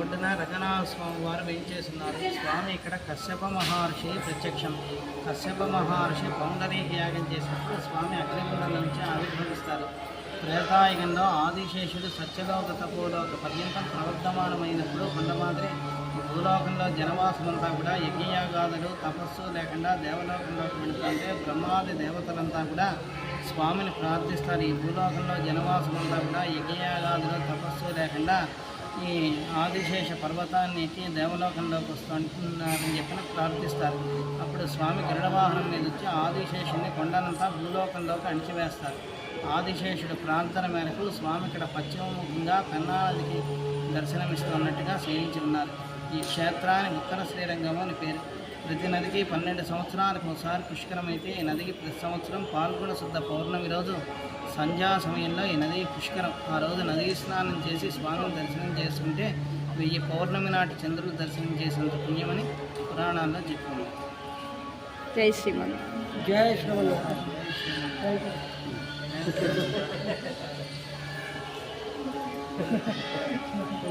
ఒడ్డున రఘునాథ స్వామి వారు వేయించేస్తున్నారు స్వామి ఇక్కడ కశ్యప మహర్షి ప్రత్యక్షం. కశ్యప మహర్షి పౌండరీకి యాగం చేసినప్పుడు స్వామి అగ్నిగుండం నుంచి ఆవిర్భవిస్తారు. త్రేతాయుగంలో ఆదిశేషుడు సత్యలోక తపోలోక పర్యంతం ప్రవర్ధమానమైనప్పుడు కొండమాదిరి ఈ భూలోకంలో జనవాసమంతా కూడా యజ్ఞయాగాదులు తపస్సు లేకుండా దేవలోకంలోకి వెళుతుంటే బ్రహ్మాది దేవతలంతా కూడా స్వామిని ప్రార్థిస్తారు. ఈ భూలోకంలో జనవాసమంతా కూడా యజ్ఞయాగాదులు తపస్సు లేకుండా ఈ ఆదిశేష పర్వతాన్ని ఎక్కి దేవలోకంలోకి వస్తుంటున్నారని చెప్పి ప్రార్థిస్తారు. అప్పుడు స్వామి గరుడవాహనం మీద వచ్చి ఆదిశేషుని కొండనంతా భూలోకంలోకి అణిచివేస్తారు. ఆదిశేషుడు ప్రార్థన మేరకు స్వామి ఇక్కడ పశ్చిమముఖంగా పెన్నా దర్శనమిస్తున్నట్టుగా సేవించి ఉన్నారు. ఈ క్షేత్రానికి ఉత్తర శ్రీరంగం అని పేరు. ప్రతి నదికి పన్నెండు సంవత్సరాలకు ఒకసారి పుష్కరమైతే ఈ నదికి ప్రతి సంవత్సరం పాల్గొన శుద్ధ పౌర్ణమి రోజు సంధ్యా సమయంలో ఈ నది పుష్కరం. ఆ రోజు నదీ స్నానం చేసి స్వామిని దర్శనం చేసుకుంటే వెయ్యి పౌర్ణమి నాటి చంద్రుడు దర్శనం చేసినంత పుణ్యమని పురాణాల్లో చెప్పుకున్నాం జై శ్రీమన్. జై శ్రీమన్నారాయణ జై